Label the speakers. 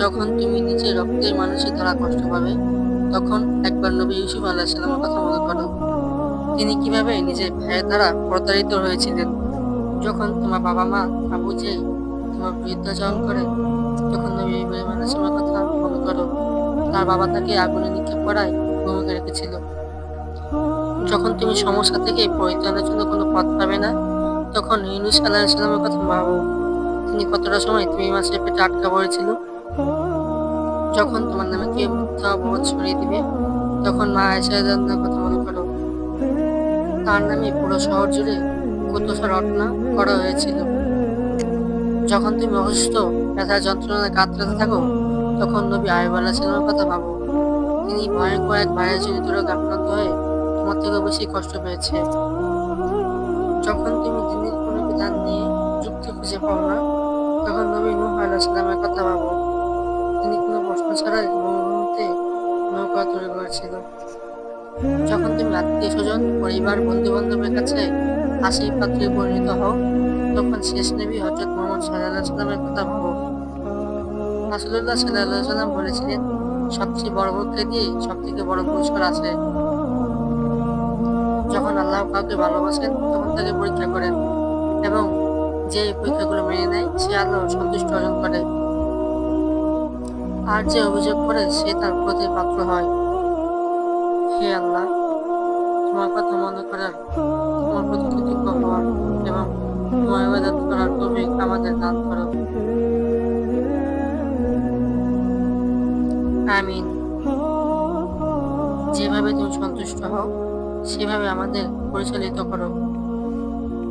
Speaker 1: যখন তুমি নিজের রক্তের মানুষের দ্বারা কষ্ট পাবে, তখন একবার নবী ইউসুফ আল্লাহ সাল্লামের কথা মনে করো তিনি কীভাবে নিজের ভাইয়ের দ্বারা প্রতারিত হয়েছিলেন? যখন তোমার বাবা মা আবু যে তোমার বিরুদ্ধাচরণ করে, তখন নবী ইব্রাহিম আল্লাহ সাল্লামের কথা মনে করো তার বাবা তাকে আগুনে নিক্ষেপ করায় ভূমিকা রেখেছিল। যখন তুমি সমস্যা থেকে পরিত্রাণের জন্য কোনো পথ পাবে না, তখন ইউনুস আল্লাহ সাল্লামের কথা ভাবো। তিনি কতটা সময় তুমি মাছের পেটে আটকা পড়েছিল? যখন তোমার নামে কেউ মিথ্যা অপবাদ ছড়িয়ে দিবে, তখন মা আয়সার কথা মনে করো তার নামে পুরো শহর জুড়ে কত রটনা করা হয়েছিল। যখন তুমি অসুস্থ, ব্যথার যন্ত্রণায় কাতরাতে থাকো, তখন নবী আয়ব আল্লাহ সাল্লামের কথা ভাবো। তিনি ভয়ঙ্কর এক ভাইরাস জনিত রোগ আক্রান্ত হয়ে তোমার থেকে বেশি কষ্ট পেয়েছে। যখন তুমি দিনের কোনো বিধান নিয়ে যুক্তি খুঁজে পাও না, তখন নবী নূহ আলাইহিস সালামের কথা ছাড়াই মরুভূমিতে নৌকা তৈরি করেছিল যখন তুমি আত্মীয় স্বজন, পরিবার বন্ধু বান্ধবের কাছে হাসি পাত্রে পরিণত হও, তখন শেষ নবী হজরত মোহাম্মদ সাল্লাহ সাল্লামের কথা ভাবো। রাসুল্লাহ সাল্লাহ সাল্লাম বলেছিলেন, সবচেয়ে বড় ভক্তি দিয়ে সব থেকে বড় পুরস্কার আছে। যখন আল্লাহ কাউকে ভালোবাসেন, তখন তাকে পরীক্ষা করেন এবং যে পরীক্ষাগুলো মেনে নেয়, সে আল্লাহ সন্তুষ্ট অর্জন করে। আর যে অভিযোগ করে সে তার প্রতি পাত্র হয়। হে আল্লাহ, তোমার কথা মনে করার তোমার প্রতি কৃতজ্ঞ হওয়ার এবং তোমার ইবাদত করার তৌফিক আমাদের দান করো। আমিন। যেভাবে তুমি সন্তুষ্ট হও, সেভাবে আমাদের পরিচালিত করো।